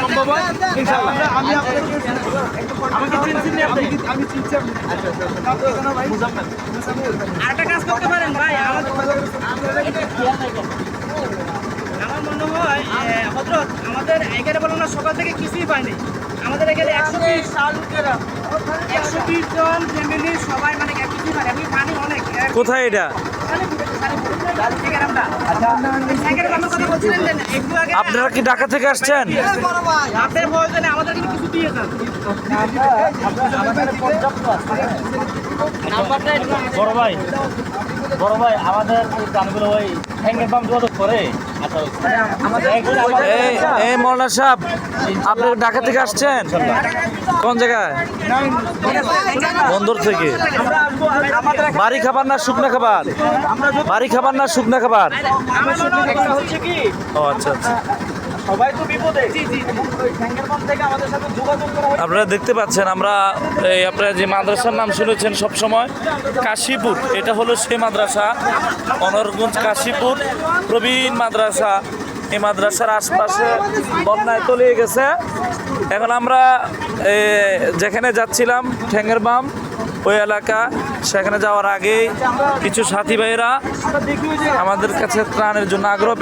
সম্ভব হয়? ইনশাআল্লাহ। আমি আপনাকে আমাকে চিনছেন নি আপনি আমি চিনছি আচ্ছা আচ্ছা ভাই মুজাম্মেল আরেকটা কাজ করতে পারেন ভাই আমাদের আমার মনে হয় হজরত আমাদের এখানে বলুন না সকাল থেকে কিছুই পাইনি আমাদের এখানে একশো বিশ একশো বিশ জন ফ্যামিলি সবাই মানে কিছুই পারে আমি পানি অনেক। কোথায় এটা? আপনারা কি ঢাকা থেকে আসছেন? বড় ভাই বড় ভাই, আমাদের গানগুলো ওই হ্যাঙ্গের পাম্প যোগাযোগ করে। এই মৌলানা সাহেব, আপনি ঢাকা থেকে আসছেন? কোন জায়গায়? বন্দর থেকে। বাড়ি খাবার না শুকনা খাবার? বাড়ি খাবার না শুকনা খাবার? ও আচ্ছা আচ্ছা। সবাই তো বিপদে। ওই হ্যাঙ্গের থেকে আমাদের সাথে যোগাযোগ করা আপনারা দেখতে পাচ্ছেন আমরা এই আপনারা যে মাদ্রাসার নাম শুনেছেন সব সময় কাশীপুর। এটা হলো সে মাদ্রাসা অনরগঞ্জ কাশীপুর প্রবীণ মাদ্রাসা। এই মাদ্রাসার আশপাশে বন্যায় তলিয়ে গেছে। এখন আমরা এ, যেখানে যাচ্ছিলাম ঠ্যাঙ্গের বাম ওই এলাকা সেখানে যাওয়ার আগেই কিছু সাথী ভাইয়েরা আমাদের কাছে ত্রাণের জন্য আগ্রহ